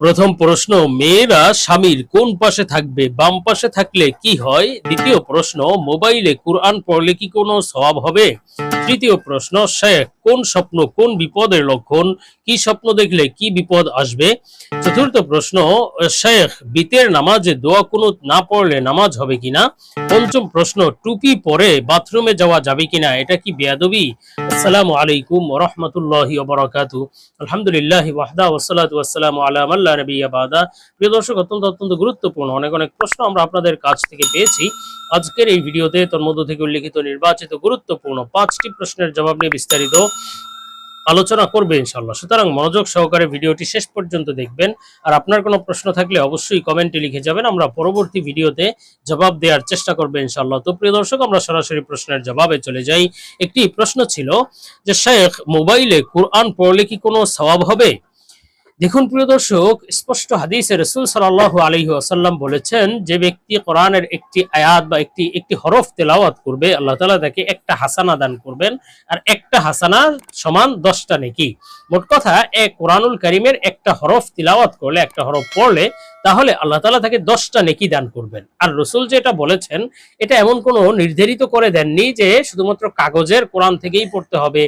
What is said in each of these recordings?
প্রথম প্রশ্ন, মেয়েরা স্বামীর কোন পাশে থাকবে, বাম পাশে থাকলে কি হয়? দ্বিতীয় প্রশ্ন, মোবাইলে কোরআন পড়লে কি কোনো সওয়াব হবে? তৃতীয় প্রশ্ন, শেখ কোন স্বপ্ন, কোন বিপদের লক্ষণ, কি স্বপ্ন দেখলে কি বিপদ আসবে? চতুর্থ প্রশ্ন শেখ, বিতের নামাজে দোয়া কুনুত না পড়লে নামাজ হবে কিনা? পঞ্চম প্রশ্ন, টুপি পরে বাথরুমে যাওয়া যাবে কিনা? এটা কি বেয়াদবি? আসসালামু আলাইকুম রহমতুল্লাহি ওবরাকাতু। আলহামদুলিল্লাহ ওয়াহদা ওয়াসালাতু ওয়াসসালামু আলা মাল্লা নবিয়্যা বাদা। প্রিয় দর্শক, অত্যন্ত অত্যন্ত গুরুত্বপূর্ণ, অনেক অনেক প্রশ্ন আমরা আপনাদের কাছ থেকে পেয়েছি। আজকের এই ভিডিওতে তোর মধ্য থেকে উল্লেখিত নির্বাচিত গুরুত্বপূর্ণ পাঁচটি প্রশ্নের জবাব নিয়ে বিস্তারিত আলোচনা করবে ইনশাল্লাহ সুতরাং মনোযোগ সহকারে ভিডিওটি শেষ পর্যন্ত দেখবেন। আর আপনার কোনো প্রশ্ন থাকলে অবশ্যই কমেন্টে লিখে যাবেন। আমরা পরবর্তী ভিডিওতে জবাব দেওয়ার চেষ্টা করব ইনশাল্লাহ তো প্রিয় দর্শক, আমরা সরাসরি প্রশ্নের জবাবে চলে যাই। একটি প্রশ্ন ছিল যে, শেখ, মোবাইলে কোরআন পড়লে কি কোনো স্বভাব হবে? দেখুন প্রিয় দর্শক, স্পষ্ট হাদিসে রসুল সাল্লাহ আলহি আসাল্লাম বলেছেন, যে ব্যক্তি কোরআনের একটি আয়াত বা একটি একটি হরফ তেলাওয়াত করবে, আল্লাহ তালা তাকে একটা হাসানা দান করবেন, আর একটা হাসানা সমান দশটা নেকি। মোট কথা এক কোরআনুল করিমের একটা হরফ তিলাওয়াত করলে, একটা হরফ পড়লে, তাহলে আল্লাহ তালা তাকে দশটা নেকি দান করবেন। আর রসুল যেটা বলেছেন, এটা এমন কোনো নির্ধারিত করে দেননি যে শুধুমাত্র কাগজের কোরআন থেকেই পড়তে হবে,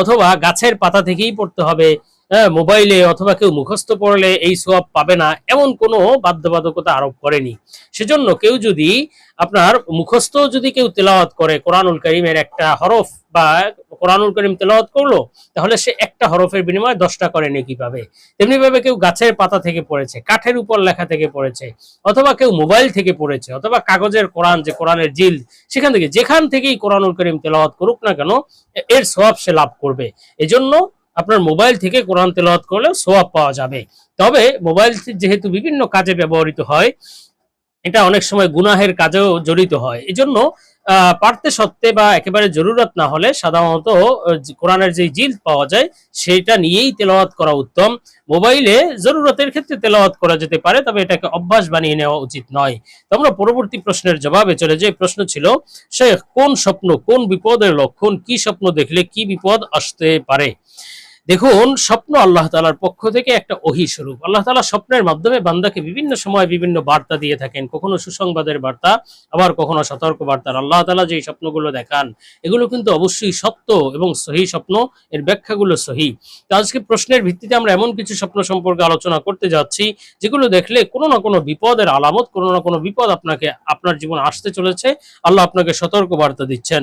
অথবা গাছের পাতা থেকেই পড়তে হবে হ্যাঁ, মোবাইলে অথবা কেউ মুখস্থ পড়লে এই সোয়াব পাবে না এমন কোনো বাধ্যবাধকতা আরোপ করেনি। সেজন্য কেউ যদি আপনার মুখস্থ যদি কেউ তেলাওয়াত করে কোরআনুল করিমের একটা হরফ বা কোরআনুল করিম তেলাওয়াত করল তাহলে সে একটা হরফের বিনিময়ে দশটা করে নেকি পাবে। তেমনি ভাবে কেউ গাছের পাতা থেকে পড়েছে কাঠের উপর লেখা থেকে পড়েছে অথবা কেউ মোবাইল থেকে পড়েছে অথবা কাগজের কোরআন যে কোরআনের জিল সেখান থেকে যেখান থেকেই কোরআনুল করিম তেলাওয়াত করুক না কেন এর সোয়াব সে লাভ করবে। এজন্য আপনার মোবাইল থেকে কোরআন তেলাওয়াত করলে সোয়াব পাওয়া যাবে। তবে মোবাইল যেহেতু বিভিন্ন কাজে ব্যবহৃত হয়, এটা অনেক সময় গুনাহের কাজেও জড়িত হয়। এজন্য পারতে সত্ত্বে বা একেবারে জরুরত না হলে সাধারণত কোরআনের যে জিল পাওয়া যায়, সেটা নিয়েই তেলাওয়াত করা উত্তম। মোবাইলে জরুরতের ক্ষেত্রে তেলাওয়াত করা যেতে পারে, তবে এটাকে অভ্যাস বানিয়ে নেওয়া উচিত নয়। তো আমরা পরবর্তী প্রশ্নের জবাবে চলে যে প্রশ্ন ছিল, শেখ, কোন স্বপ্ন, কোন বিপদের লক্ষণ, কি স্বপ্ন দেখলে কি বিপদ আসতে পারে? দেখুন, স্বপ্ন আল্লাহ তালার পক্ষ থেকে একটা ওহি স্বরূপ। আল্লাহ তালা স্বপ্নের মাধ্যমে বান্দাকে বিভিন্ন সময় বিভিন্ন বার্তা দিয়ে থাকেন। কখনো সুসংবাদের বার্তা, আবার কখনো সতর্ক বার্তা আল্লাহ তালা যে স্বপ্নগুলো দেখান, এগুলো কিন্তু অবশ্যই সত্য এবং সহি স্বপ্ন, এর ব্যাখ্যাগুলো সহি। তো আজকে প্রশ্নের ভিত্তিতে আমরা এমন কিছু স্বপ্ন সম্পর্কে আলোচনা করতে যাচ্ছি, যেগুলো দেখলে কোনো না কোনো বিপদের আলামত, কোনো না কোনো বিপদ আপনাকে, আপনার জীবন আসতে চলেছে। আল্লাহ আপনাকে সতর্ক বার্তা দিচ্ছেন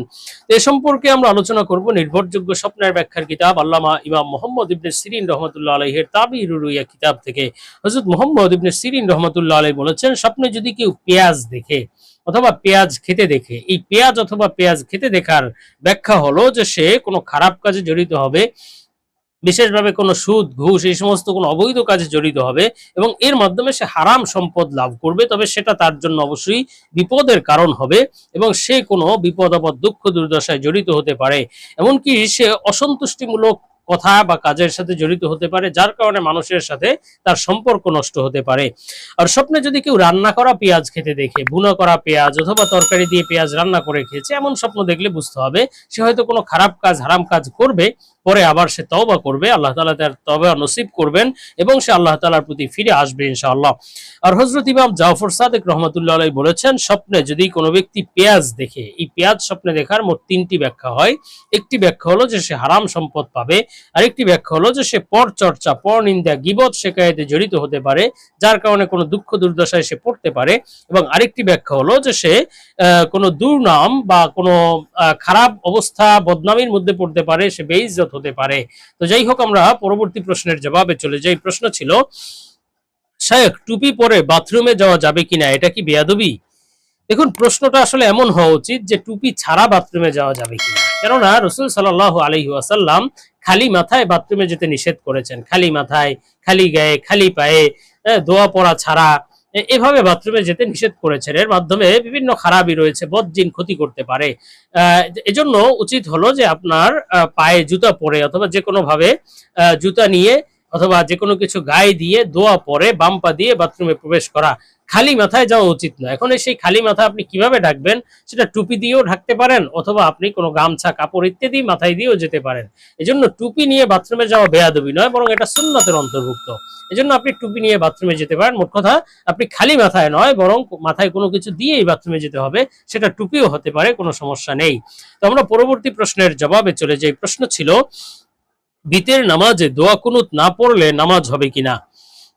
এ সম্পর্কে আমরা আলোচনা করব নির্ভরযোগ্য স্বপ্নের ব্যাখ্যার কিতাব, আল্লামা ইমাম মোহাম্মদ ইবনে সিরিন রহমতুল্লাহ আলহের তাবির রুইয়া কিতাব থেকে। হজরত মোহাম্মদ ইবনে সিরিন রহমতুল্লাহ আলাই বলেছেন, স্বপ্নে যদি কেউ পেঁয়াজ দেখে অথবা পেঁয়াজ খেতে দেখে, এই পেঁয়াজ অথবা পেঁয়াজ খেতে দেখার ব্যাখ্যা হলো যে সে কোনো খারাপ কাজে জড়িত হবে, বিশেষভাবে কোনো সুদ, ঘুষ, এই সমস্ত কোনো অবৈধ কাজে জড়িত হবে এবং এর মাধ্যমে সে হারাম সম্পদ লাভ করবে, তবে সেটা তার জন্য অবশ্যই বিপদের কারণ হবে এবং সে কোনো বিপদ আপদ, দুঃখ, দুর্দশায় জড়িত হতে পারে। এমনকি সে অসন্তুষ্টিমূলক কথা বা কাজের সাথে জড়িত হতে পারে, যার কারণে মানুষের সাথে তার সম্পর্ক নষ্ট হতে পারে। আর স্বপ্নে যদি কেউ রান্না করা পেঁয়াজ খেতে দেখে বুনো করা পেঁয়াজ অথবা তরকারি দিয়ে পেঁয়াজ রান্না করে খেয়েছে, এমন স্বপ্ন দেখলে বুঝতে হবে, সে হয়তো কোনো খারাপ কাজ, হারাম কাজ করবে পরে আবার সে তওবা করবে, আল্লাহ তালা তার তবা নসিব করবেন এবং সে আল্লাহ তালার প্রতি ফিরে আসবে ইনশাআল্লাহ। আর হজরত ইমাম জাফর সাদেক রহমতুল্লাহ আলাই বলেছেন, স্বপ্নে যদি কোনো ব্যক্তি পেঁয়াজ দেখে, এই পেঁয়াজ স্বপ্নে দেখার মোট তিনটি ব্যাখ্যা হয়। একটি ব্যাখ্যা হলো যে সে হারাম সম্পদ পাবে, আরেকটি ব্যাখ্যা হলো যে সে পর চর্চা, পর নিন্দা, গিবত শেখায়তে জড়িত হতে পারে, যার কারণে কোনো দুঃখ দুর্দশায় সে পড়তে পারে। এবং আরেকটি ব্যাখ্যা হলো যে সে কোনো দুর্নাম বা কোনো খারাপ অবস্থা, বদনামির মধ্যে পড়তে পারে, সে বেইজ্জত হতে পারে। তো যাই হোক আমরা পরবর্তী প্রশ্নের জবাবে চলে যাই। প্রশ্ন ছিল শায়ক টুপি পরে বাথরুমে যাওয়া যাবে কিনা? এটা কি বেয়াদবি? দেখুন প্রশ্নটা আসলে এমন হওয়া উচিত যে টুপি ছাড়া বাথরুমে যাওয়া যাবে কিনা। কেননা রসুল সাল্লাহ আলহি আসাল্লাম খালি মাথায় বাথরুমে যেতে নিষেধ করেছেন। খালি মাথায় খালি গায়ে খালি পায়ে আহ, দোয়া পড়া ছাড়া। এভাবে বাথরুমে যেতে নিষেধ করেছেন। এর মাধ্যমে বিভিন্ন খারাপই রয়েছে, বদজিন ক্ষতি করতে পারে। এজন্য উচিত হলো যে আপনার পায়ে জুতা পরে অথবা যে কোনোভাবে জুতা নিয়ে অথবা যে কোনো কিছু গায়ে দিয়ে, দোয়া পরে, বাম পা দিয়ে বাথরুমে প্রবেশ করা খালি মাথায় যাওয়া উচিত নয়। এখন সেই খালি মাথা আপনি কীভাবে ঢাকবেন, সেটা টুপি দিয়েও ঢাকতে পারেন অথবা আপনি কোনো গামছা, কাপড় ইত্যাদি মাথায় দিয়েও যেতে পারেন। এজন্য টুপি নিয়ে বাথরুমে যাওয়া বেয়াদবি নয়, বরং এটা সুন্নতের অন্তর্ভুক্ত। এজন্য আপনি টুপি নিয়ে বাথরুমে যেতে পারেন। মোট কথা, আপনি খালি মাথায় নয়, বরং মাথায় কোনো কিছু দিয়েই বাথরুমে যেতে হবে, সেটা টুপিও হতে পারে, কোনো সমস্যা নেই। তো আমরা পরবর্তী প্রশ্নের জবাবে চলে যাই। প্রশ্ন ছিল বিতের নামাজে দোয়া কুনুত না পড়লে নামাজ হবে কিনা?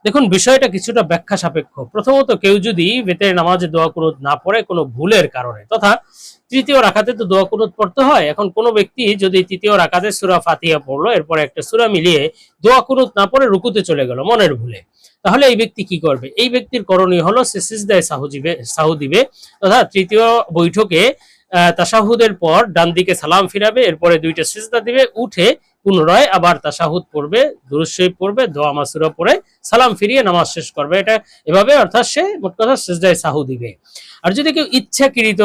দেখুন বিষয়টা কিছুটা ব্যাখ্যা সাপেক্ষ প্রথমত কেউ যদি বেতের নামাজে দোয়া কুনুত না পড়ে কোনো ভুলের কারণে তথা তৃতীয় রাখাতে তো দোয়া কুনুত পড়তে হয় এখন কোনো ব্যক্তি যদি তৃতীয় রাখাতে সুরা ফাতিয়া পড়ল এরপরে একটা সুরা মিলিয়ে দোয়া কুনুত না পড়ে রুকুতে চলে গেল মনের ভুলে। তাহলে এই ব্যক্তি কি করবে? এই ব্যক্তির করণীয় হলো সে সিজদায় সাহু দিবে সাহু দিবে তথা তৃতীয় বৈঠকে আহ, তাশাহুদের পর ডান দিকে সালাম ফিরাবে এরপরে দুইটা সিজদা দিবে উঠে পুনরায় আবার তাশাহুদ পড়বে, দুরুদ পড়বে, দোয়া মাসুরা পড়ে সালাম ফিরিয়ে নামাজ শেষ করবে। এটা এভাবে অর্থাৎ সে মোট কথা সিজদায় সাহু দিবে। আর যদি কেউ ইচ্ছাকৃত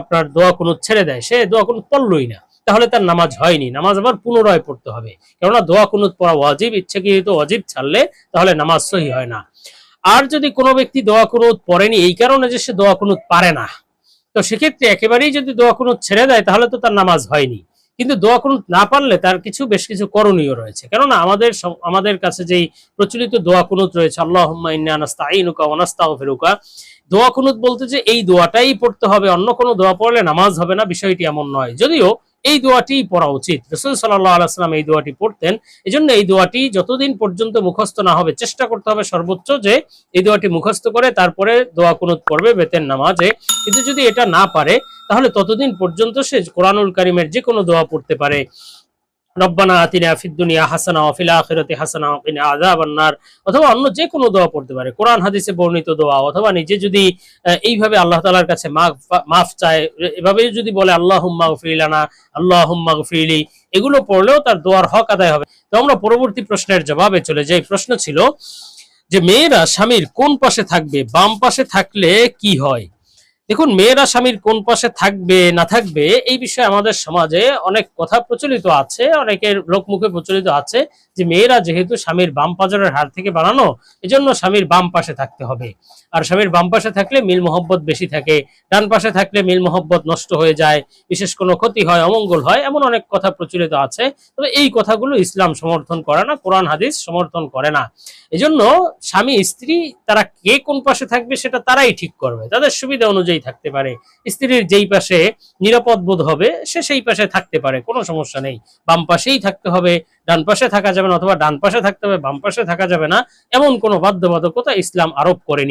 আপনার দোয়া কোনো ছেড়ে দেয়, সে দোয়া কোনো পড়লই না। তাহলে তার নামাজ হয়নি। নামাজ আবার পুনরায় পড়তে হবে। কেননা দোয়া কুনুত পড়া ওয়াজিব, ইচ্ছাকৃত ওয়াজিব ছাড়লে তাহলে নামাজ সহি হয় না। আর যদি কোনো ব্যক্তি দোয়া কুনুত পড়েনি, এই কারণে যে সে দোয়া কুনুত পারে না, তো সেক্ষেত্রে একেবারেই যদি দোয়া কুনুত ছেড়ে দেয়, তাহলে তো তার নামাজ হয়নি। কিন্তু দোয়া কুনুত না পারলে তার কিছু, বেশ কিছু করণীয় রয়েছে। কেননা আমাদের আমাদের কাছে যেই প্রচলিত দোয়া কুনুত রয়েছে, আল্লাহুম্মা ইন্না নাস্তাঈনুকা ওয়া নাস্তাগফিরুকা দোয়া কুনুত বলতে যে এই দোয়াটাই পড়তে হবে, অন্য কোনো দোয়া পড়লে নামাজ হবে না, বিষয়টি এমন নয়। যদিও এই দোয়াটি পড়া উচিত। রসুল সাল্লাহ আলাইসাল্লাম এই দোয়াটি পড়তেন। এই জন্য এই দোয়াটি যতদিন পর্যন্ত মুখস্থ না হবে, চেষ্টা করতে হবে সর্বোচ্চ যে এই দোয়াটি মুখস্থ করে তারপরে দোয়া কুনুত পড়বে বেতের নামাজে। কিন্তু যদি এটা না পারে, তাহলে ততদিন পর্যন্ত সে কোরআনুল কারিমের যে কোনো দোয়া পড়তে পারে। রব্বানা আতিনা ফিদ দুনিয়া হাসানা ওয়া ফিল আখিরাতি হাসানা ওয়া কিনা আযাবান নার। অথবা অন্য যে কোনো দোয়া পড়তে পারে। কোরআন, হাদিসে বর্ণিত দোয়া। অথবা নিজে যদি এইভাবে আল্লাহ তাআলার কাছে মাফ চায়, এভাবে যদি বলে, আল্লাহুম্মা গফিরিলানা আল্লাহুম্মা গফিরিলি এগুলো পড়লেও তার দোয়ার হক আদায় হবে। তো আমরা পরবর্তী প্রশ্নের জবাবে চলে যাই। প্রশ্ন ছিল যে, মেয়েরা স্বামীর কোন পাশে থাকবে? বাম পাশে থাকলে কি হয়? দেখুন, মেয়েরা স্বামীর কোন পাশে থাকবে, না থাকবে, এই বিষয়ে আমাদের সমাজে অনেক কথা প্রচলিত আছে, অনেকের লোকমুখে প্রচলিত আছে যে মেয়েরা যেহেতু স্বামীর বাম পাজরের হাড় থেকে বানানো এজন্য স্বামীর বাম পাশে থাকতে হবে। আর স্বামীর বাম পাশে থাকলে মিল মোহব্বত বেশি থাকে, ডান পাশে থাকলে মিল মোহব্বত নষ্ট হয়ে যায়, বিশেষ কোনো ক্ষতি হয়, অমঙ্গল হয়, এমন অনেক কথা প্রচলিত আছে। তবে এই কথাগুলো ইসলাম সমর্থন করে না, কোরআন, হাদিস সমর্থন করে না। এজন্য স্বামী, স্ত্রী, তারা কে কোন পাশে থাকবে সেটা তারাই ঠিক করবে। তাদের সুবিধা অনুযায়ী থাকতে পারে। স্ত্রীর যেই পাশে নিরাপদ বোধ হবে, সে সেই পাশে থাকতে পারে, কোনো সমস্যা নেই। বাম পাশেই থাকতে হবে, ডান পাশে থাকা যাবে না, অথবা ডান পাশে থাকতে হবে, বাম পাশে থাকা যাবে না, এমন কোনো বাধ্যবাধকতা ইসলাম আরোপ করেনি।